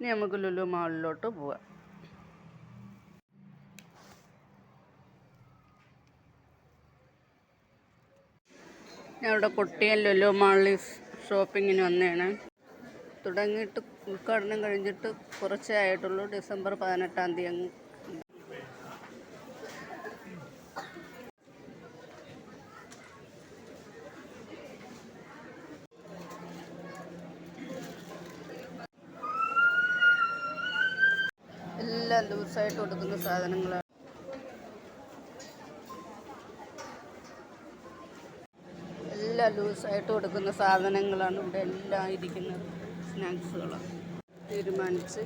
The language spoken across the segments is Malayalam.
ഇനി നമുക്ക് ലുലു മാളിലോട്ട് പോവാം. ഞാൻ ഇവിടെ കൊട്ടിയം ലുലു മാളിൽ ഷോപ്പിങ്ങിന് വന്നതാണ്. തുടങ്ങിയിട്ട് ഉദ്ഘാടനം കഴിഞ്ഞിട്ട് കുറച്ചേ ആയിട്ടുള്ളൂ. ഡിസംബർ പതിനെട്ടാം തീയതി അങ്ങ് എല്ലാം ലൂസായിട്ട് കൊടുക്കുന്ന സാധനങ്ങളാണ്. എല്ലാം ലൂസായിട്ട് കൊടുക്കുന്ന സാധനങ്ങളാണ് ഇവിടെ എല്ലാം ഇരിക്കുന്നത്. സ്നാക്സുകളാണ്. തീരുമാനിച്ച്.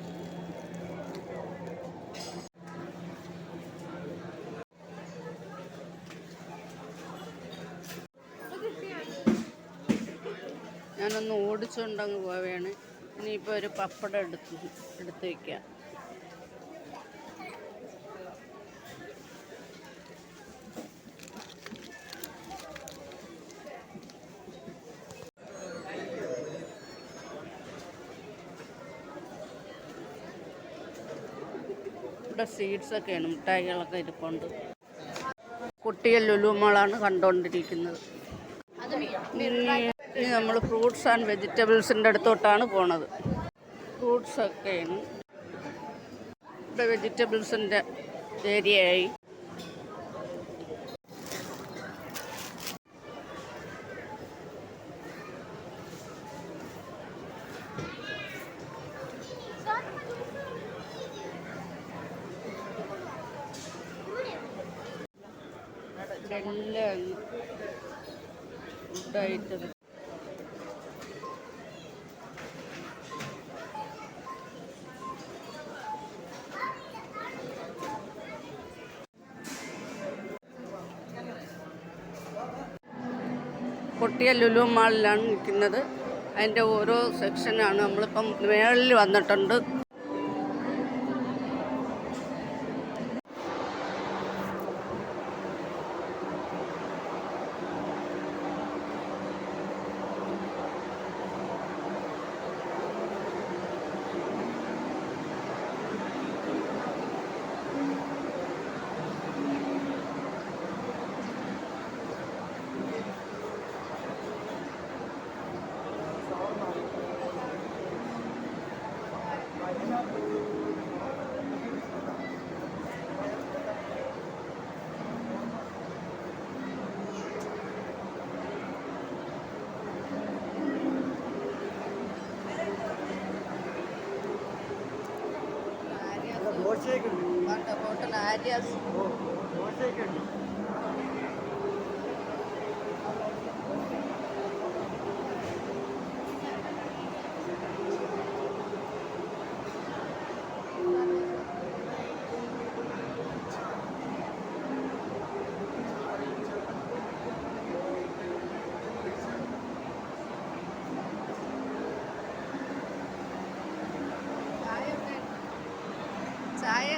ഞാനൊന്ന് ഓടിച്ചുകൊണ്ടങ്ങ് പോവുകയാണ് ഇനിയിപ്പോൾ ഒരു പപ്പടം എടുത്ത് എടുത്ത് വയ്ക്കാം ഇവിടെ സീഡ്സ് ഒക്കെയാണ് മിഠായികളൊക്കെ ഇരിപ്പുണ്ട്. കുട്ടിയെ ലുലുമോളാണ് കണ്ടുകൊണ്ടിരിക്കുന്നത്. നമ്മൾ ഫ്രൂട്ട്സ് ആൻഡ് വെജിറ്റബിൾസിന്റെ അടുത്തോട്ടാണ് പോണത്. ഫ്രൂട്ട്സ് ഒക്കെയാണ് ഇവിടെ വെജിറ്റബിൾസിന്റെ ഏരിയയായി. എല്ലാം ഫുഡായിട്ടത്. പൊട്ടിയ ലുലു മാളിലാണ് നിൽക്കുന്നത്. അതിന്റെ ഓരോ സെക്ഷനാണ് നമ്മളിപ്പം മേളിൽ വന്നിട്ടുണ്ട്. ദോശയൊക്കെ ഉണ്ട് ഹോട്ടൽ ആര്യാസ് ഓ ദോശയൊക്കെ ഉണ്ട്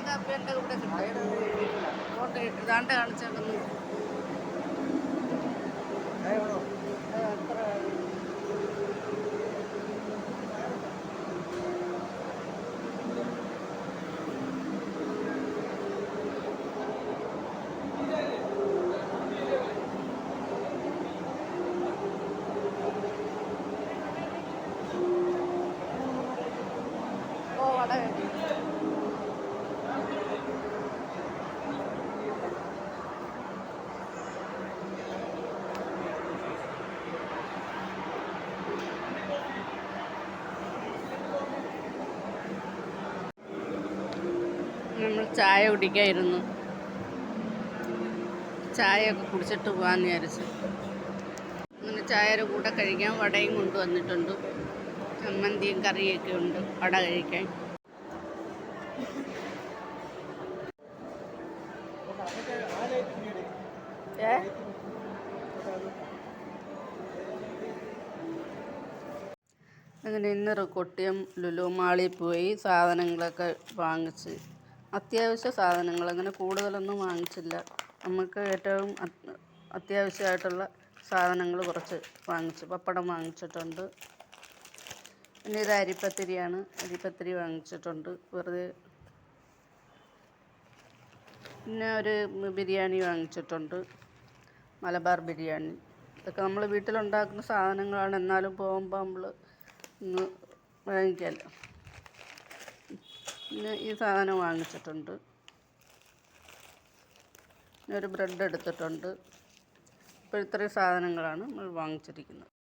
ചായ കാപ്പിയുടെ ഇവിടെ ഫോട്ടോ കിട്ടും ഇതാണ്ട് കാണിച്ചേക്കുന്നു. ഓ വട കിട്ടി നമ്മൾ ചായ കുടിക്കായിരുന്നു. ചായയൊക്കെ കുടിച്ചിട്ട് പോകാമെന്ന് വിചാരിച്ചു. അങ്ങനെ ചായയുടെ കൂടെ കഴിക്കാൻ വടയും കൊണ്ടുവന്നിട്ടുണ്ട് ചമ്മന്തിയും കറിയൊക്കെ ഉണ്ട് വട കഴിക്കാൻ. അങ്ങനെ ഇന്ന് കൊട്ടിയം ലുലു മാളിൽ പോയി സാധനങ്ങളൊക്കെ വാങ്ങിച്ച്. അത്യാവശ്യ സാധനങ്ങൾ. അങ്ങനെ കൂടുതലൊന്നും വാങ്ങിച്ചില്ല. നമുക്ക് ഏറ്റവും അത്- അത്യാവശ്യമായിട്ടുള്ള സാധനങ്ങൾ കുറച്ച് വാങ്ങിച്ചു. പപ്പടം വാങ്ങിച്ചിട്ടുണ്ട്. പിന്നെ ഇത് അരിപ്പത്തിരിയാണ്. അരിപ്പത്തിരി വാങ്ങിച്ചിട്ടുണ്ട്. വെറുതെ പിന്നെ ഒരു ബിരിയാണി വാങ്ങിച്ചിട്ടുണ്ട്. മലബാർ ബിരിയാണി. ഇതൊക്കെ നമ്മൾ വീട്ടിലുണ്ടാക്കുന്ന സാധനങ്ങളാണ്. എന്നാലും പോകുമ്പോൾ നമ്മൾ വാങ്ങിക്കാമല്ലോ പിന്നെ ഈ സാധനം വാങ്ങിച്ചിട്ടുണ്ട്. ഒരു ബ്രെഡ് എടുത്തിട്ടുണ്ട്. ഇപ്പോൾ ഇത്രയും സാധനങ്ങളാണ് നമ്മൾ വാങ്ങിച്ചിരിക്കുന്നത്.